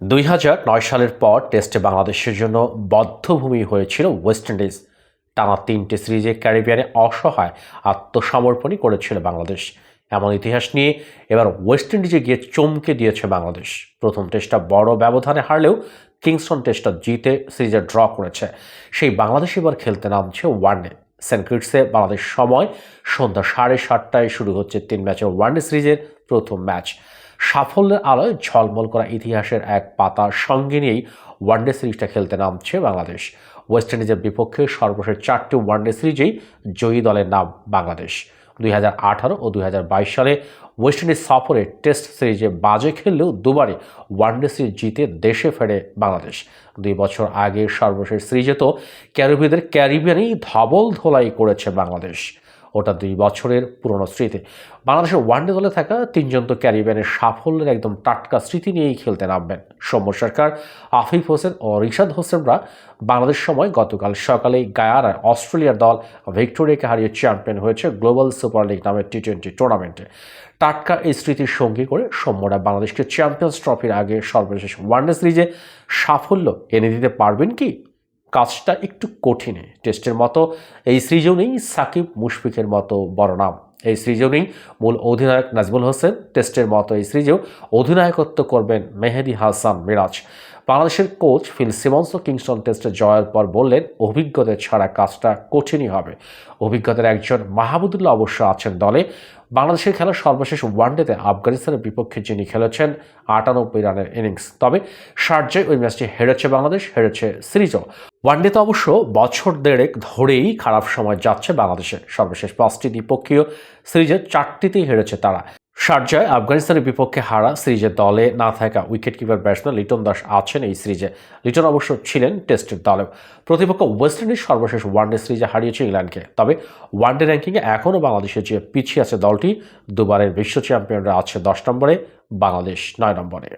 দুই হাজার নয় সালের পর টেস্টে বাংলাদেশের জন্য বদ্ধভূমি হয়েছিল ওয়েস্ট ইন্ডিজ। টানা তিনটে সিরিজে ক্যারিবিয়ানে অসহায় আত্মসমর্পণই করেছিল বাংলাদেশ। এমন ইতিহাস নিয়ে এবার ওয়েস্ট ইন্ডিজে গিয়ে চমকে দিয়েছে বাংলাদেশ। প্রথম টেস্টটা বড় ব্যবধানে হারলেও কিংস্টন টেস্টটা জিতে সিরিজে ড্র করেছে। সেই বাংলাদেশ এবার খেলতে নামছে ওয়ানডে। সেন্ট কিটসে বাংলাদেশ সময় সন্ধ্যা সাড়ে সাতটায় শুরু হচ্ছে তিন ম্যাচের ওয়ানডে সিরিজের প্রথম ম্যাচ। সাফল্যের আলোয় ঝলমল করা ইতিহাসের এক পাতা সঙ্গে নিয়েই ওয়ানডে সিরিজটা খেলতে নামছে বাংলাদেশ। ওয়েস্ট ইন্ডিজের বিপক্ষে সর্বশেষ চারটি ওয়ানডে সিরিজেই জয়ী দলের নাম বাংলাদেশ। দুই হাজার আঠারো ও দুই হাজার বাইশ সালে ওয়েস্ট ইন্ডিজ সফরে টেস্ট সিরিজে বাজে খেললেও দুবারই ওয়ানডে সিরিজ জিতে দেশে ফেরে বাংলাদেশ। দুই বছর আগে সর্বশেষ সিরিজে তো ক্যারিবিয়াদের ক্যারিবিয়ানেই ধবল ধোলাই করেছে বাংলাদেশ। ওটা দুই বছরের পুরনো স্মৃতি। বাংলাদেশের ওয়ানডে দলে থাকা তিনজন তো ক্যারিবিয়ানের সাফল্যের একদম টাটকা স্মৃতি নিয়েই খেলতে নামবেন। সৌম্য সরকার, আফিফ হোসেন ও রিশাদ হোসেনরা বাংলাদেশ সময় গতকাল সকালে গায়ারায় অস্ট্রেলিয়ার দল ভিক্টোরিয়াকে হারিয়ে চ্যাম্পিয়ন হয়েছে গ্লোবাল সুপার লিগ নামের টি টোয়েন্টি টুর্নামেন্টে টাটকা এই স্মৃতির সঙ্গী করে সৌম্যরা বাংলাদেশকে চ্যাম্পিয়ন্স ট্রফির আগে সর্বশেষ ওয়ানডে সিরিজে সাফল্য এনে দিতে পারবেন কি? কাজটা একটু কঠিনে টেস্টের মতো, এই সিরিজেও নেই সাকিব মুশফিকের মতো বড় নাম। এই সিরিজেও মূল অধিনায়ক নাজমুল হোসেন। টেস্টের মতো এই সিরিজেও অধিনায়কত্ব করবেন মেহেদি হাসান মিরাজ। বাংলাদেশের কোচ ফিল সিমন্স কিংস্টন টেস্টে জয়ের পর বললেন অভিজ্ঞতা ছাড়া কাজটা কঠিনই হবে। অভিজ্ঞতার একজন মাহমুদুল্লাহ অবশ্য আছেন দলে। বাংলাদেশের খেলা সর্বশেষ ওয়ানডেতে আফগানিস্তানের বিপক্ষে যিনি খেলেছেন, আটানব্বই রানের ইনিংস। তবে শারজায় ওই ম্যাচটি হেরেছে বাংলাদেশ, হেরেছে সিরিজও। ওয়ানডেতে অবশ্য বছর দেড়েক ধরেই খারাপ সময় যাচ্ছে বাংলাদেশের সর্বশেষ পাঁচটি দ্বিপক্ষীয় সিরিজের চারটিতেই হেরেছে তারা। শারজায় আফগানিস্তানের বিপক্ষে হারা সিরিজের দলে না থাকা উইকেটকিপার ব্যাটসম্যান লিটন দাস আছেন এই সিরিজে। লিটন অবশ্য ছিলেন টেস্টের দলে। প্রতিপক্ষ ওয়েস্ট ইন্ডিজ সর্বশেষ ওয়ানডে সিরিজে হারিয়েছে ইংল্যান্ডকে। তবে ওয়ানডে র্যাঙ্কিংয়ে এখনও বাংলাদেশের যে পিছিয়ে আছে দলটি, দুবারের বিশ্ব চ্যাম্পিয়নরা আছে দশ নম্বরে, বাংলাদেশ নয় নম্বরে।